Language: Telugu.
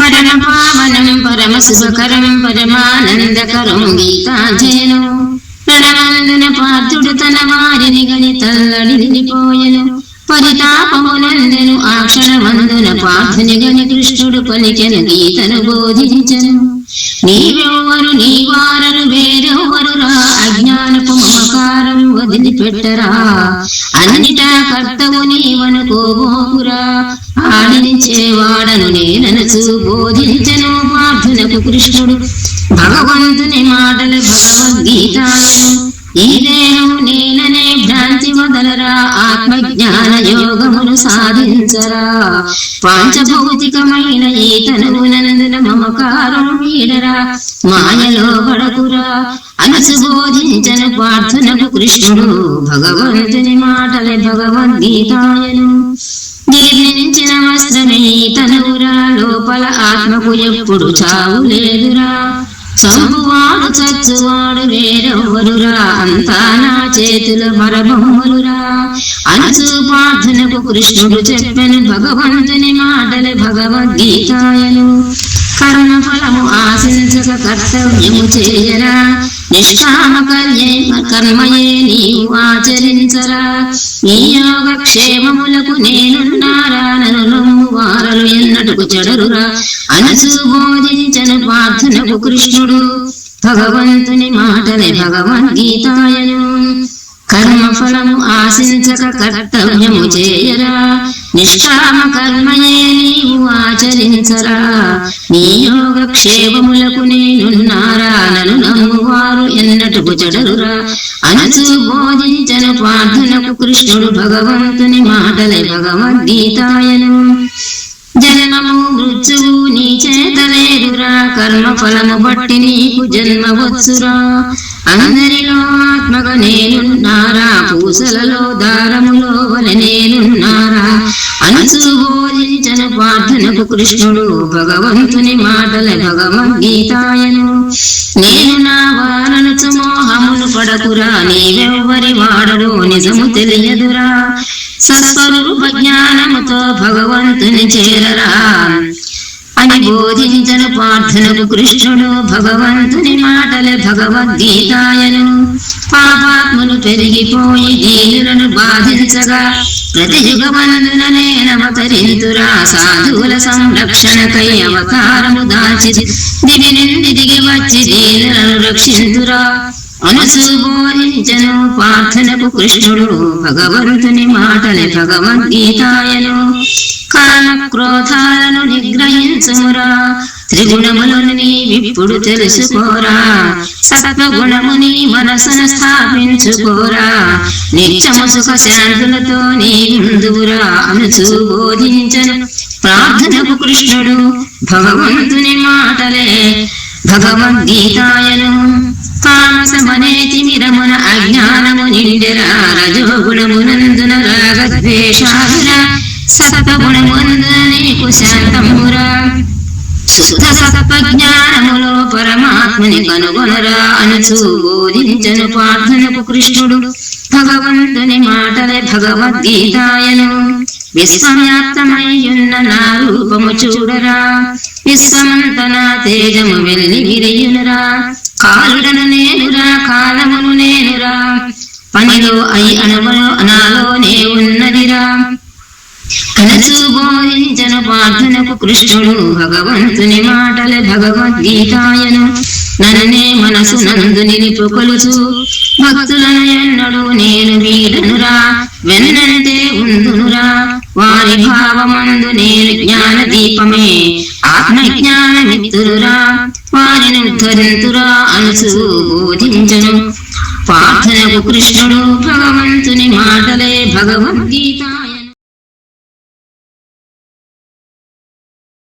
పరమ పావనం పరమ శుభకరం పరమానందకరం గీతాజయను రణమందున పార్థుడు తన వారిని గని తల్లడిల్లిపోయెను పరితాపమునందెను ఆ క్షణమందున పార్థుని గని కృష్ణుడు పలికెను గీతను బోధించను నీవెవ్వరు నీవారరు వేరెవ్వరు రా అజ్ఞానపు మమకారం వదిలిపెట్టరా అన్నిటా కర్తవు నీవనుకోబోకురా ఆడించేవాడను నేననచు బోధించను పార్థునకు కృష్ణుడు. భగవంతుని మాటలు భగవద్గీతాలను. ఈ దేహం నేననే భ్రాంతి వదలరా ఆత్మజ్ఞాన యోగమును సాధించరా. పాంచభౌతికమైన ఈ తనువునందున మమకారం వీడరా మాయలో పడకురా. అనసు బోధించను ప్రార్థనకు కృష్ణుడు. భగవంతుని మాటలే భగవద్గీతాయను నిర్మించిన వస్త్రమే తనువురా లోపల ఆత్మకు ఎప్పుడు చావు లేదురా. చంపువాడు చచ్చువాడు వేరెవ్వరురా అంతా నా చేతుల మరబొమ్మలురా అనసు ప్రార్థనకు కృష్ణుడు చెప్పెను భగవంతుని మాటలు భగవద్గీతాయను. కరణ ఫలము ఆశించక కర్తవ్యము చేయరా. నిష్కామకర్యమ కర్మయే నీవు ఆచరించరా? నీ యోగ క్షేమములకు నేనున్నారా? నన్ను వారలు ఎన్నటుకు చెడరురా? అనసు బోధించను ప్రార్థనకు కృష్ణుడు. భగవంతుని మాటలే భగవద్గీతాయను. కర్మఫలము ఆశించక కర్తవ్యము చేయరా నిష్కామ కర్మయే నీవు ఆచరించరా నీ యోగ క్షేమములకు నేనున్నారా నన్ను నమ్మువారు ఎన్నటకు చెడరురా అనచు బోధించను ప్రార్థనకు కృష్ణుడు భగవంతుని మాటలే భగవద్గీతాయను జననము మృత్యువు నీ చేతలేరురా కర్మ ఫలము బట్టి నీకు జన్మ వచ్చురా అందరిలో ఆత్మగా పూసలలో దారములో నేనున్నారా? అనసు బోధించను ప్రార్థనకు కృష్ణుడు భగవంతుని మాటల భగవద్గీతాయను నేను నా వారను మోహమును పడకురా నీవెవ్వరి వాడడు నిజము తెలియదురా. సస్వరూప జ్ఞానముతో భగవంతుని చేరరా. అని బోధించను ప్రార్థనకు కృష్ణుడు భగవంతుని మాటలు భగవద్గీతాయను. పాపాత్ములు పెరిగిపోయి దీనులను బాధించగా ప్రతి యుగమందున నేనవతరింతురా సాధువుల సంరక్షణకై అవతారము దాచి దివి నుండి దిగి వచ్చి దీనులను రక్షింతురా అనుసూబోధించను ప్రార్థనకు కృష్ణుడు భగవంతుని మాటలే భగవద్గీతాయను. కామ క్రోధాలను నిగ్రహించుమురా. త్రిగుణములను నీవిప్పుడు తెలుసుకోరా. సత్వగుణముని మనసును స్థాపించుకోరా. నిత్యము సుఖ శాంతులతో నీ ముందురా అనుచు బోధించను. ప్రార్థనకు కృష్ణుడు భగవంతుని మాటలే. భగవద్గీతాయను కామసమనేతిమిరమున అజ్ఞానము నిండెరా. రజోగుణమునందున రాగద్వేషాలు సతగుణముందున నీకు శాంతమురా జ్ఞానములో పరమాత్మని కనుగొనరా అనుచు బోధించను ప్రార్థనకు కృష్ణుడు. భగవంతుని మాటలే భగవద్గీతాయను. విశ్వవ్యాప్తమయ్యున్న నా రూపము చూడరా. విశ్వమంత నా తేజము వెళ్ళి విరియునురా. కాలుడను నేనురా కాలమును నేనురా. పనిలో అయి అనవలో అనాలోనే ఉన్నదిరా. అనచు బోధించను ప్రార్థనకు కృష్ణుడు భగవంతుని మాటల భగవద్గీతాయను. నన్నే మనసు నందు నిలిపు కొలుచు భక్తులను ఎన్నడు నేను వీడనురా వెన్నంటే ఉందునురా. వారి భావమందు నేను జ్ఞాన దీపమే ఆత్మ జ్ఞాన మిత్రురా వారిని ఉద్ధరింతురా అనుచు బోధించను. ప్రార్థనకు కృష్ణుడు భగవంతుని మాటలే భగవద్గీతాయ